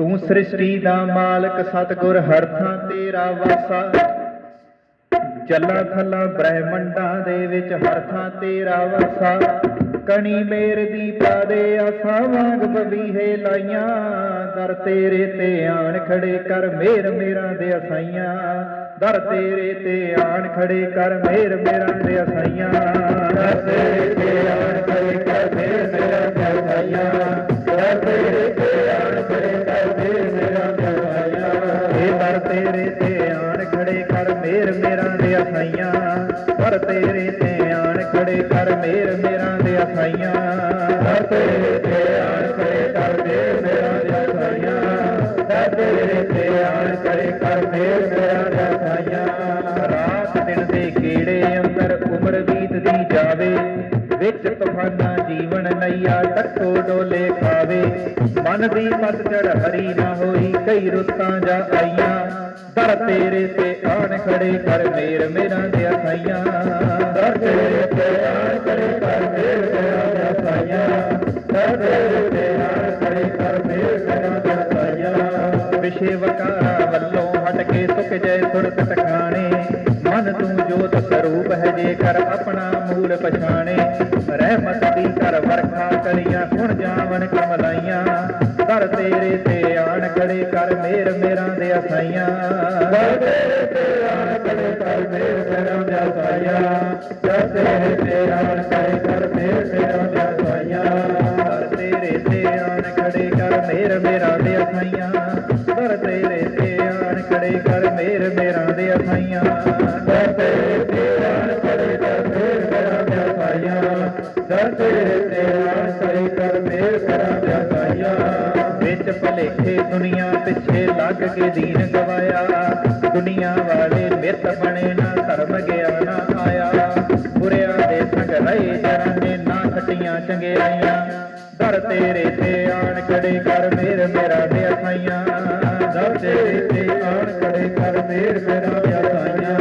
ਤੂੰ ਸ੍ਰਿਸ਼ਟੀ ਦਾ ਮਾਲਕ, ਸਤਗੁਰ ਹਰ ਥਾਂ ਤੇਰਾ ਵਾਸਾ। ਜੱਲਾਂ ਥੱਲਾਂ ਬ੍ਰਹਿਮੰਡਾਂ ਦੇ ਵਿੱਚ ਹਰ ਤੇਰਾ ਵਾਸਾ। ਕਣੀ ਮੇਰ ਦੀ ਪਾਦੇ ਆਸਾਂ ਵਾਂਗ ਬਵੀਹੇ ਲਾਈਆਂ। ਦਰ ਤੇਰੇ ਤੇ ਆਣ ਖੜੇ ਕਰ ਮੇਰ ਮੇਰਾ ਦੇ ਅਸਾਈਆਂ। ਦਰ ਤੇਰੇ ਤੇ ਆਣ ਖੜੇ ਕਰ ਮੇਰ ਮੇਰਾ ਦੇ ਅਸਾਈਆਂ। ਆਣ ਖੜੇ ਕਰ ਮੇਰ ਮੇਰਾ ਦੇ ਆਸਾਈਆਂ ਪਰ ਤੇਰੇ ਤੇ ਆਣ ਖੜੇ ਕਰ ਮੇਰ ਮੇਰਾ ਦੇ ਆਸਾਈਆਂ ਦਰ ਤੇਰੇ ਤੇ ਵਿੱਚ ਜੀਵਨ ਨਈਆ ਟੱਕੋ ਡੋਲੇ ਖਾਵੇ। ਮਨ ਦੀ ਪਤਝੜ ਹਰੀ ਨਾ ਹੋਈ, ਕਈ ਰੁੱਤਾਂ ਜਾ ਆਈਆਂ। ਦਰ ਤੇਰੇ ਤੇ ਆਣ ਖੜੇ ਕਰ ਮੇਰ ਮੇਰਾਂ ਦੇ ਅਸਾਈਆਂ ਦਰ ਤੇਰੇ ਤੇ ਆਣ ਖੜੇ ਕਰ ਮੇਰ ਮੇਰਾਂ ਦੇ ਅਸਾਈਆਂ ਦਰ ਤੇਰੇ ਤੇ ਆਣ ਖੜੇ ਕਰ ਮੇਰ ਮੇਰਾਂ ਦੇ ਅਸਾਈਆਂ ਵਿਸ਼ੇ ਵਕਾਰਾ ਵੱਲੋਂ ਹਟ ਕੇ ਸੁਖ ਜੈ ਸੁਰਤ ਟਿਕਾਣੇ। ਮਨ ਤੂੰ ਜੋਤ ਸਰੂਪ ਹੈ, ਜੇਕਰ ਆਪਣਾ ਮੂਲ ਪਛਾਣੇ। ਤੇ ਆਣ ਖੜੇ ਕਰ ਮੇਰ ਮੇਰਾਂ ਦੇ ਅਸਾਈਆਂ। ਦਰ ਤੇਰੇ ਤੇ ਆਣ ਖੜੇ ਕਰ ਮੇਰ ਮੇਰਾਂ ਦੇ ਅਸਾਈਆਂ। ਦਰ ਤੇਰੇ ਤੇ ਆਣ ਖੜੇ ਕਰ ਮੇਰ ਮੇਰਾਂ ਦੇ ਅਸਾਈਆਂ। ਦਰ ਤੇਰੇ ਤੇ ਆਣ ਖੜੇ ਕਰ ਮੇਰ ਮੇਰਾਂ ਦੇ ਅਸਾਈਆਂ। ਦਰ ਤੇਰੇ ਤੇ ਆਣ ਖੜੇ ਕਰ ਮੇਰ ਮੇਰਾਂ ਦੇ ਅਸਾਈਆਂ ਦਰ ਤੇਰੇ ਤੇ ਕਰ ਮੇਰ ਮੇਰਾਂ ਦੇ ਅਸਾਈਆਂ ਦਰ ਤੇਰੇ ਤੇ ਕਰ ਮੇਰ ਮੇਰਾਂ ਦੇ ਅਸਾਈਆਂ। ਵਿੱਚ ਭਲੇਖੇ ਦੁਨੀਆ ਪਿੱਛੇ ਲੱਗ ਕੇ ਦੀਨ ਗਵਾਇਆ। ਦੁਨੀਆ ਵਾਲੇ ਮਿੱਤ ਬਣੇ ਨਾ ਧਰਮ ਗਿਆਨਾ ਆਇਆ। ਬੁਰਿਆਂ ਦੇ ਸੰਗ ਰਹੇ ਜਰਾਂ ਨੇ ਨਾ ਖਟੀਆਂ ਚੰਗਿਆਈਆਂ ਦਰ ਤੇਰੇ ਤੇ ਆਣ ਖੜੇ ਕਰ ਮੇਰ ਮੇਰਾ ਦੇ ਅਸਾਈਆਂ ਦਰ ਤੇਰੇ ਤੇ ਆਣ ਖੜੇ ਕਰ ਮੇਰ ਮੇਰਾ ਦੇ ਅਸਾਈਆਂ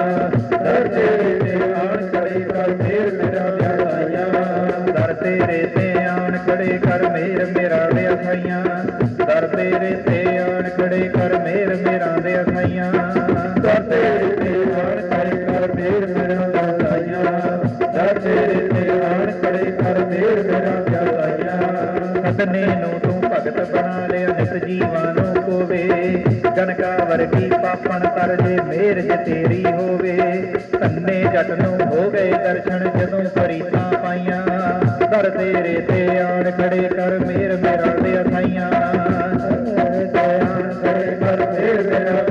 ਦਰ ਤੇਰੇ ਤੇ ਆਣ ਖੜੇ ਕਰ ਮੇਰ ਮੇਰਾ ਦੇ ਅਸਾਈਆਂ ਦਰ ਤੇਰੇ ਤੇ ਆਣ ਖੜੇ ਕਰ ਮੇਰ ਮੇਰਾ ਦੇ ਅਸਾਈਆਂ ਦਰ ਤੇਰੇ ਤੇ ਦਰ ਤੇਰੇ ਆਣ ਖੜੇ ਕਰ ਮੇਰ ਮੇਰਾ ਦੇ ਅਸਾਈਆਂ ਨੂੰ ਤੂੰ ਭਗਤ ਬਣਾ ਲਿਆ, ਨਿਤ ਜੀਵਾਂ ਨੂੰ ਕੋਵੇ। ਜਨਕਾ ਵਰਗੀ ਪਾਪਣ ਕਰ ਜੇ ਮੇਰ ਜੇ ਤੇਰੀ ਹੋਵੇ। ਧੰਨੇ ਜੱਟ ਨੂੰ ਹੋ ਗਏ ਦਰਸ਼ਨ ਜਦੋਂ ਫਰੀਤਾਂ ਪਾਈਆਂ। ਦਰ ਤੇਰੇ ਤੇ ਆਣ ਖੜੇ ਕਰ ਮੇਰ ਮੇਰਾ ਦੇ ਅਸਾਈਆਂ ਤੇ ਆਣ ਖੜੇ ਕਰ ਮੇਰ ਮੇਰਾ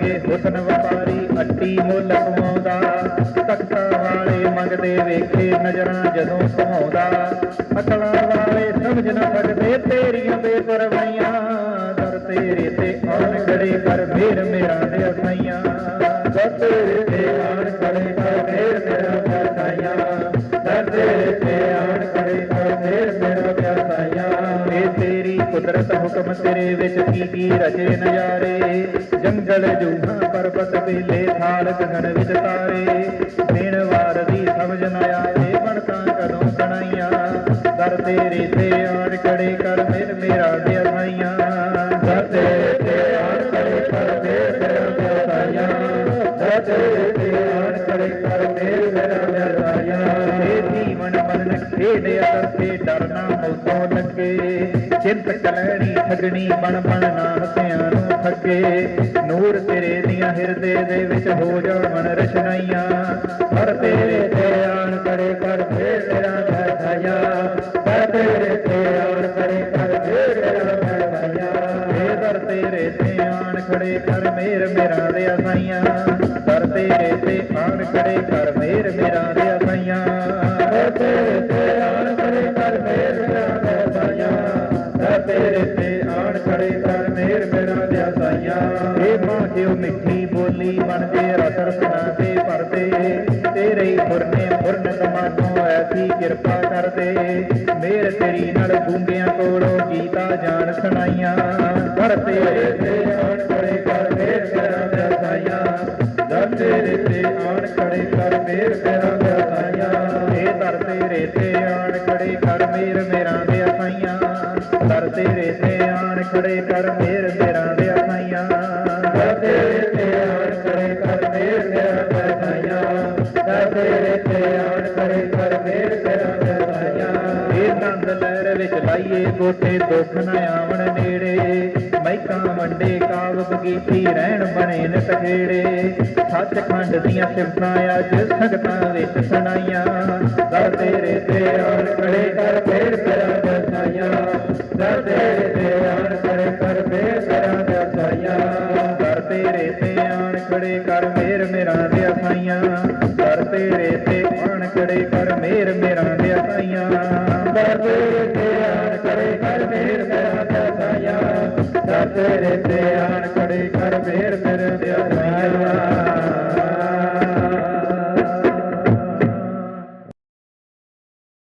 ਜੂਸਫ ਵਰਗੇ ਵਪਾਰੀ ਅੱਟੀ ਮੁੱਲ ਕਮਾਉਂਦਾ ਤਖਤਾਂ ਵਾਲੇ ਮੰਗਦੇ ਵੇਖੇ ਨਜ਼ਰਾਂ ਜਦੋਂ ਘੁਮਾਉਂਦਾ। ਅਕਲਾਂ ਵਾਲੇ ਸਮਝ ਨਾ ਸਕਦੇ ਤੇਰੀਆਂ ਬੇਪਰਵਾਹੀਆਂ। ਦਰ ਤੇਰੇ ਤੇ ਆਣ ਖੜੇ ਕਰ ਮੇਰ ਮੇਰਾ ਦੇ ਅਸਾਈਆਂ ਕੁਦਰਤ ਹੁਕਮ ਤੇਰੇ ਵਿੱਚ ਕੀ ਰਚੇ ਨਜ਼ਾਰੇ? ਜੰਗਲ ਜੂਹਾਂ, ਪਰਬਤ, ਵੇਲੇ, ਥਾਲ, ਗਗਨ ਵਿੱਚ ਤਾਰੇ। ਦਿਨ ਵਾਰ ਦੀ ਸਮਝ ਨਾ ਆਵੇ ਬਣਤਾਂ ਕਦੋਂ ਬਣਾਈਆਂ ਦਰ ਤੇਰੇ ਤੇ ਆਣ ਖੜੇ ਕਰ ਮੇਰ ਮੇਰਾ ਦੇ ਦਰ ਤੇਰੇ ਤੇ ਆਣ ਖੜੇ ਕਰ ਮੇਰ ਮੇਰਾ ਦੇ ਦਰ ਤੇਰੇ ਤੇ ਆਣ ਖੜੇ ਕਰ ਮੇਰ ਮੇਰਾ ਦੇ ਅਸਾਈਆਂ ਜੀਵਨ ਮਰਨ ਖੇਡ ਅਦਰ ਤੇ ਡਰਨਾ ਮੌਤੋਂ ਲੱਗੇ। ਚਿੰਤ ਕਲੈਣੀ ਠਗਣੀ ਬਣ ਬਣ ਨਾ ਹਸਿਆਂ ਨੂੰ ਠੱਗੇ। ਨੂਰ ਤੇਰੇ ਦੀਆਂ ਹਿਰਦੇ ਦੇ ਵਿੱਚ ਹੋ ਜਾਵਣ ਰਸ਼ਨਾਈਆਂ ਹਰ ਤੇਰੇ ਤੇ ਆਣ ਕਰੇ ਕਰ ਫੇਰ ਮੇਰਾ ਬੈਠਾਇਆ ਹਰ ਤੇਰੇ ਤੇ ਆਣ ਕੜੇ ਕਰ ਫੇਰ ਮੇਰਾ ਬੈਠਾਇਆ ਏ ਦਰ ਤੇਰੇ ਤੇ ਆਣ ਖੜੇ ਕਰ ਮੇਰ ਮੇਰਾ ਦੇ ਅਸਾਈਆਂ। ਦਰ ਤੇਰੇ ਤੇ ਆਣ ਖੜੇ ਕਰ ਮੇਰ ਮੇਰਾ ਦੇ ਅਸਾਈਆਂ। ਦਰ ਤੇਰੇ ਤੇ ਮਿੱਠੀ ਬੋਲੀ ਬਣ ਰਸ ਰਸਨਾ ਤੇ ਪਰਦੇ ਤੇਰੇ ਹੀ ਫੁਰਨੇ ਫੁਰਨ ਕਮਾਨੋਂ ਐਸੀ ਕਿਰਪਾ ਕਰਦੇ। ਮੇਰ ਤੇਰੀ ਨਾਲ ਗੂੰਗਿਆਂ ਕੋਲੋਂ ਗੀਤਾ ਜਾਣ ਸੁਣਾਈਆਂ। ਦਰ ਤੇ ਆਣ ਖੜੇ ਕਰ ਮੇਰ ਮੇਰਾ ਦੇ ਦਰ ਤੇਰੇ ਤੇ ਆਣ ਖੜੇ ਕਰ ਮੇਰ ਮੇਰਾ ਦੇ ਸਾਈਆਂ ਦਰ ਤੇਰੇ ਤੇ ਆਣ ਖੜੇ ਕਰ, ਮੇਰ ਮੇਰਾ ਤੇਰੇ ਤੇ ਆਣ ਖੜੇ ਕਰ ਮੇਰ ਮੇਰਾ ਦੇ ਦਰ ਤੇਰੇ ਤੇ ਆਣ ਖੜੇ ਕਰ ਮੇਰ ਮੇਰਾ ਦੇ ਦਰ ਤੇਰੇ ਤੇ ਆਣ ਖੜੇ ਕਰ ਮੇਰ ਮੇਰਾ ਦੇ ਸਾਈਆਂ ਇਹ ਨੰਦ ਲਹਿਰ ਵਿੱਚ ਲਾਈਏ ਗੋਤੇ ਦੁੱਖ ਨਾ ਆਵਣ ਨੇੜੇ। ਮੈਕਾਂ ਵੰਡੇ ਕਾਵ ਬਗੀਚੀ ਰਹਿਣ ਬਣੇ ਨਿਤ ਖੇੜੇ। ਸੱਚਖੰਡ ਦੀਆਂ ਸਿਫਤਾਂ ਅੱਜ ਸਗਤਾਂ ਵਿੱਚ ਸੁਣਾਈਆਂ। ਦਰ ਤੇਰੇ ਤੇ ਆਣ ਖੜੇ ਕਰ ਫੇਰ ਕਰਾਂ ਦਸਾਈਆਂ ਦਰ ਤੇਰੇ ਤੇ ਆਣ ਖੜੇ ਕਰ ਬੇਸਰਾਂ ਦੇ ਸਾਈਆਂ ਦਰ ਤੇਰੇ ਤੇ ਆਣ ਖੜੇ ਕਰ ਮੇਰ ਮੇਰਾ ਦੇ ਸਾਈਆਂ ਦਰ ਤੇਰੇ ਤੇ ਆਣ ਖੜੇ ਕਰ ਮੇਰ ਮੇਰਾ ਦੇ ਸਾਈਆਂ ਦਰ ਤੇਰੇ ਤੇ ਆਣ ਖੜੇ ਕਰ ਮੇਰ ਮੇਰਾ ਦੇ ਸਾਈਆਂ ਦਰ ਤੇਰੇ ਤੇ ਆਣ ਖੜੇ ਕਰ ਮੇਰ ਮੇਰਾ ਦੇ ਸਾਈਆਂ